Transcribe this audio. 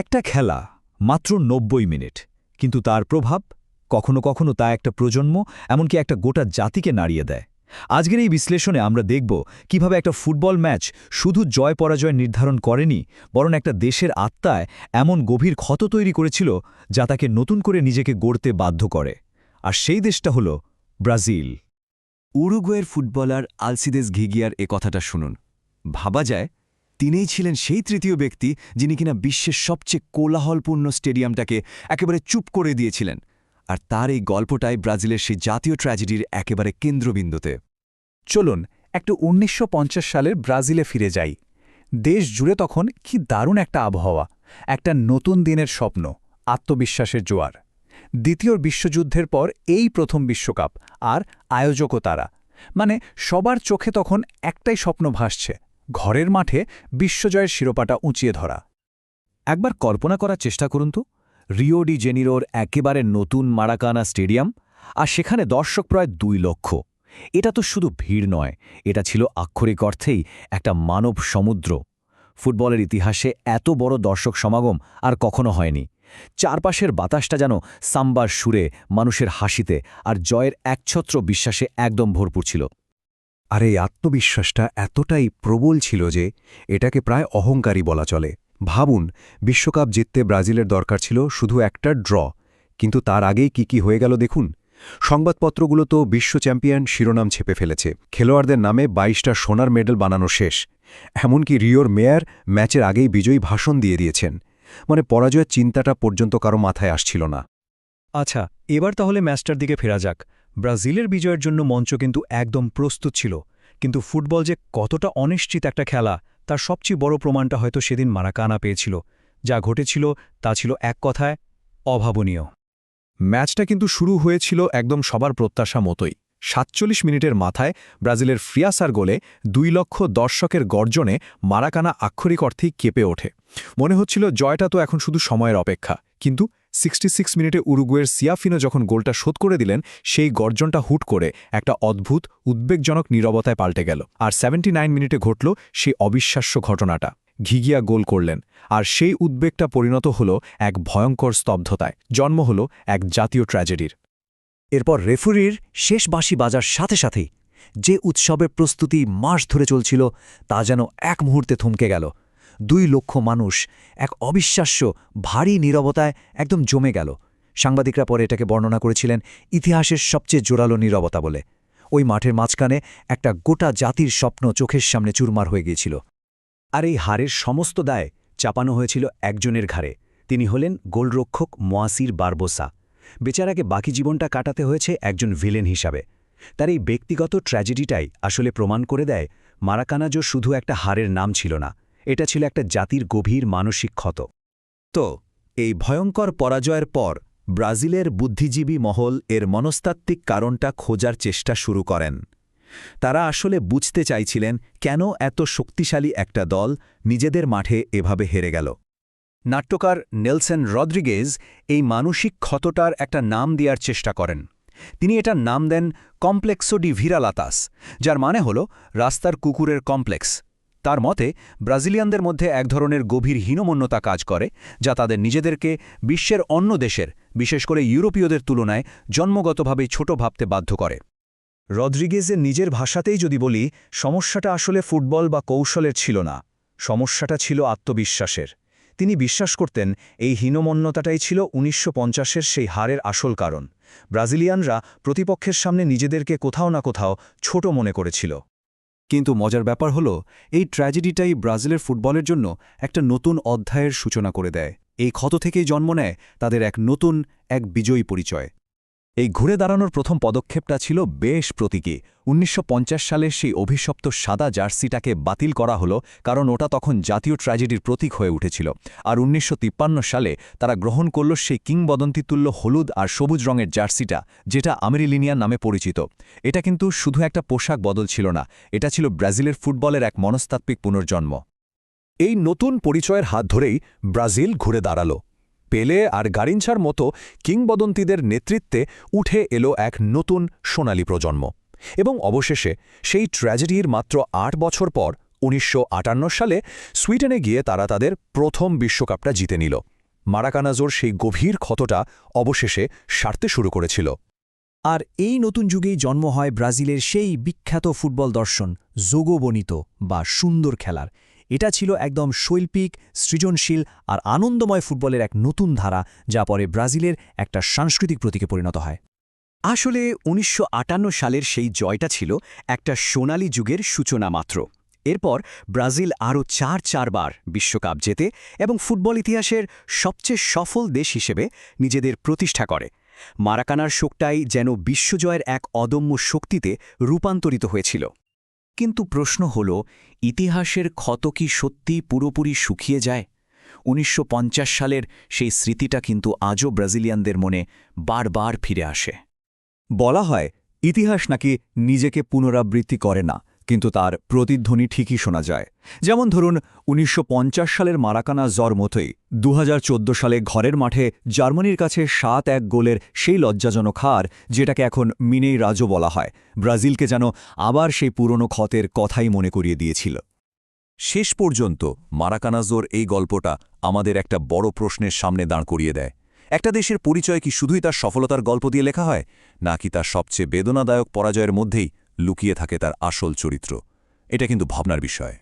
একটা খেলা মাত্র নব্বই মিনিট, কিন্তু তার প্রভাব কখনো কখনো তা একটা প্রজন্ম, এমনকি একটা গোটা জাতিকে নাড়িয়ে দেয়। আজকের এই বিশ্লেষণে আমরা দেখব কীভাবে একটা ফুটবল ম্যাচ শুধু জয় পরাজয় নির্ধারণ করেনি, বরং একটা দেশের আত্মায় এমন গভীর ক্ষত তৈরি করেছিল যা তাকে নতুন করে নিজেকে গড়তে বাধ্য করে। আর সেই দেশটা হল ব্রাজিল। উরুগুয়ের ফুটবলার আলসিদেস ঘিগিয়ার এ কথাটা শুনুন। ভাবা যায় তিনিই ছিলেন সেই তৃতীয় ব্যক্তি যিনি কিনা বিশ্বের সবচেয়ে কোলাহলপূর্ণ স্টেডিয়ামটাকে একেবারে চুপ করে দিয়েছিলেন। আর তার এই গল্পটাই ব্রাজিলের সেই জাতীয় ট্র্যাজেডির একেবারে কেন্দ্রবিন্দুতে। চলুন, একটু উনিশশো পঞ্চাশ সালের ব্রাজিলে ফিরে যাই। দেশ জুড়ে তখন কি দারুণ একটা আবহাওয়া, একটা নতুন দিনের স্বপ্ন, আত্মবিশ্বাসের জোয়ার। দ্বিতীয় বিশ্বযুদ্ধের পর এই প্রথম বিশ্বকাপ, আর আয়োজকও তারা। মানে সবার চোখে তখন একটাই স্বপ্ন ভাসছে ঘরের মাঠে বিশ্বজয়ের শিরোপাটা উঁচিয়ে ধরা। একবার কল্পনা করার চেষ্টা করুন তো। রিও ডি জেনিরোর একেবারে নতুন মারাকানা স্টেডিয়াম, আর সেখানে দর্শক প্রায় দুই লক্ষ। এটা তো শুধু ভিড় নয়, এটা ছিল আক্ষরিক অর্থেই একটা মানব সমুদ্র। ফুটবলের ইতিহাসে এত বড় দর্শক সমাগম আর কখনো হয়নি। চারপাশের বাতাসটা যেন সাম্বার সুরে মানুষের হাসিতে আর জয়ের একছত্র বিশ্বাসে একদম ভরপুর ছিল। আর এই আত্মবিশ্বাসটা এতটাই প্রবল ছিল যে এটাকে প্রায় অহংকারী বলা চলে। ভাবুন, বিশ্বকাপ জিততে ব্রাজিলের দরকার ছিল শুধু একটা ড্র, কিন্তু তার আগেই কি কি হয়ে গেল দেখুন। সংবাদপত্রগুলো তো বিশ্ব চ্যাম্পিয়ন শিরোনাম ছেপে ফেলেছে। খেলোয়াড়দের নামে বাইশটা সোনার মেডেল বানানো শেষ। এমনকি রিওর মেয়র ম্যাচের আগেই বিজয়ী ভাষণ দিয়ে দিয়েছেন। মানে পরাজয়ের চিন্তাটা পর্যন্ত কারও মাথায় আসছিল না। আচ্ছা এবার তাহলে ম্যাচটার দিকে ফেরা যাক। ব্রাজিলের বিজয়ের জন্য মঞ্চ কিন্তু একদম প্রস্তুত ছিল। কিন্তু ফুটবল যে কতটা অনিশ্চিত একটা খেলা, তার সবচেয়ে বড় প্রমাণটা হয়তো সেদিন মারাকানা পেয়েছিল। যা ঘটেছিল, তা ছিল এক কথায় অভাবনীয়। ম্যাচটা কিন্তু শুরু হয়েছিল একদম সবার প্রত্যাশা মতোই। সাতচল্লিশ মিনিটের মাথায় ব্রাজিলের ফ্রিয়াসার গোলে দুই লক্ষ দর্শকের গর্জনে মারাকানা আক্ষরিক অর্থেই কেঁপে ওঠে। মনে হচ্ছিল জয়টা তো এখন শুধু সময়ের অপেক্ষা, কিন্তু সিক্সটি সিক্স মিনিটে উরুগুয়ের সিয়াফিনো যখন গোলটা শোধ করে দিলেন, সেই গর্জনটা হুট করে একটা অদ্ভুত, উদ্বেগজনক নীরবতায় পাল্টে গেল। আর সেভেন্টি নাইন মিনিটে ঘটল সেই অবিশ্বাস্য ঘটনাটা। ঘিগিয়া গোল করলেন। আর সেই উদ্বেগটা পরিণত হল এক ভয়ঙ্কর স্তব্ধতায়। জন্ম হল এক জাতীয় ট্র্যাজেডির। এরপর রেফারির শেষ বাঁশি বাজার সাথে সাথেই যে উৎসবের প্রস্তুতি মাস ধরে চলছিল, তা যেন এক মুহূর্তে থমকে গেল। দুই লক্ষ মানুষ এক অবিশ্বাস্য, ভারী নীরবতায় একদম জমে গেল। সাংবাদিকরা পরে এটাকে বর্ণনা করেছিলেন ইতিহাসের সবচেয়ে জোরালো নীরবতা বলে। ওই মাঠের মাঝখানে একটা গোটা জাতির স্বপ্ন চোখের সামনে চুরমার হয়ে গিয়েছিল। আর এই হারের সমস্ত দায় চাপানো হয়েছিল একজনের ঘাড়ে। তিনি হলেন গোলরক্ষক মোয়াসির বারবোসা। বেচারাকে বাকি জীবনটা কাটাতে হয়েছে একজন ভিলেন হিসাবে। তার এই ব্যক্তিগত ট্র্যাজেডিটাই আসলে প্রমাণ করে দেয় মারাকানাজো শুধু একটা হারের নাম ছিল না। এটা ছিল একটা জাতির গভীর মানসিক ক্ষত। তো, এই ভয়ঙ্কর পরাজয়ের পর ব্রাজিলের বুদ্ধিজীবী মহল এর মনস্তাত্ত্বিক কারণটা খোঁজার চেষ্টা শুরু করেন। তারা আসলে বুঝতে চাইছিলেন কেন এত শক্তিশালী একটা দল নিজেদের মাঠে এভাবে হেরে গেল। নাট্যকার নেলসন রদ্রিগেজ এই মানসিক ক্ষতটার একটা নাম দেওয়ার চেষ্টা করেন। তিনি এটার নাম দেন কমপ্লেক্সো ডি ভিরালাতাস, যার মানে হল রাস্তার কুকুরের কমপ্লেক্স। তার মতে, ব্রাজিলিয়ানদের মধ্যে এক ধরনের গভীর হীনমন্যতা কাজ করে, যা তাদের নিজেদেরকে বিশ্বের অন্য দেশের, বিশেষ করে ইউরোপীয়দের তুলনায় জন্মগতভাবে ছোট ভাবতে বাধ্য করে। রদ্রিগেজের নিজের ভাষাতেই যদি বলি, সমস্যাটা আসলে ফুটবল বা কৌশলের ছিল না। সমস্যাটা ছিল আত্মবিশ্বাসের। তিনি বিশ্বাস করতেন, এই হীনমন্যতাটাই ছিল উনিশশো পঞ্চাশের সেই হারের আসল কারণ। ব্রাজিলিয়ানরা প্রতিপক্ষের সামনে নিজেদেরকে কোথাও না কোথাও ছোট মনে করেছিল। কিন্তু মজার ব্যাপার হল, এই ট্র্যাজেডিটাই ব্রাজিলের ফুটবলের জন্য একটা নতুন অধ্যায়ের সূচনা করে দেয়। এই ক্ষত থেকেই জন্ম নেয় তাদের এক নতুন, এক বিজয়ী পরিচয়। এই ঘুরে দাঁড়ানোর প্রথম পদক্ষেপটা ছিল বেশ প্রতীকী। উনিশশো সালের সেই অভিশপ্ত সাদা জার্সিটাকে বাতিল করা হলো কারণ ওটা তখন জাতীয় ট্র্যাজেডির প্রতীক হয়ে উঠেছিল। আর উনিশশো তিপ্পান্ন সালে তারা গ্রহণ করল সেই কিংবদন্তিতুল্য হলুদ আর সবুজ রঙের জার্সিটা, যেটা আমেরিলিনিয়ান নামে পরিচিত। এটা কিন্তু শুধু একটা পোশাক বদল ছিল না, এটা ছিল ব্রাজিলের ফুটবলের এক মনস্তাত্ত্বিক পুনর্জন্ম। এই নতুন পরিচয়ের হাত ধরেই ব্রাজিল ঘুরে দাঁড়াল। পেলে আর গারিনছার মতো কিংবদন্তিদের নেতৃত্বে উঠে এলো এক নতুন সোনালী প্রজন্ম। এবং অবশেষে সেই ট্র্যাজেডির মাত্র আট বছর পর উনিশশো আটান্ন সালে সুইডেনে গিয়ে তারা তাদের প্রথম বিশ্বকাপটা জিতে নিল। মারাকানাজোর সেই গভীর ক্ষতটা অবশেষে সারতে শুরু করেছিল। আর এই নতুন যুগেই জন্ম হয় ব্রাজিলের সেই বিখ্যাত ফুটবল দর্শন, যোগবনিত বা সুন্দর খেলার। এটা ছিল একদম শৈল্পিক, সৃজনশীল আর আনন্দময় ফুটবলের এক নতুন ধারা, যা পরে ব্রাজিলের একটা সাংস্কৃতিক প্রতীকে পরিণত হয়। আসলে উনিশশো আটান্ন সালের সেই জয়টা ছিল একটা সোনালী যুগের সূচনা মাত্র। এরপর ব্রাজিল আরও চার চারবার বিশ্বকাপ জেতে এবং ফুটবল ইতিহাসের সবচেয়ে সফল দেশ হিসেবে নিজেদের প্রতিষ্ঠা করে। মারাকানার শোকটাই যেন বিশ্বজয়ের এক অদম্য শক্তিতে রূপান্তরিত হয়েছিল। কিন্তু প্রশ্ন হল, ইতিহাসের ক্ষত কি সত্যিই পুরোপুরি শুকিয়ে যায়? উনিশশো পঞ্চাশ সালের সেই স্মৃতিটা কিন্তু আজও ব্রাজিলিয়ানদের মনে বারবার ফিরে আসে। বলা হয়, ইতিহাস নাকি নিজেকে পুনরাবৃত্তি করে না। কিন্তু তার প্রতিধ্বনি ঠিকই শোনা যায়। যেমন ধরুন, উনিশশো পঞ্চাশ সালের মারাকানা জ্বর মতোই দু হাজার চোদ্দ সালে ঘরের মাঠে জার্মানির কাছে সাত এক গোলের সেই লজ্জাজনক হার যেটাকে এখন মিনেই রাজও বলা হয়। ব্রাজিলকে যেন আবার সেই পুরনো ক্ষতের কথাই মনে করিয়ে দিয়েছিল। শেষ পর্যন্ত মারাকানাজোর এই গল্পটা আমাদের একটা বড় প্রশ্নের সামনে দাঁড় করিয়ে দেয়। একটা দেশের পরিচয় কি শুধুই তার সফলতার গল্প দিয়ে লেখা হয়, নাকি তার সবচেয়ে বেদনাদায়ক পরাজয়ের মধ্যেই লুকিয়ে থাকে তার আসল চরিত্র। এটা কিন্তু ভাবনার বিষয়।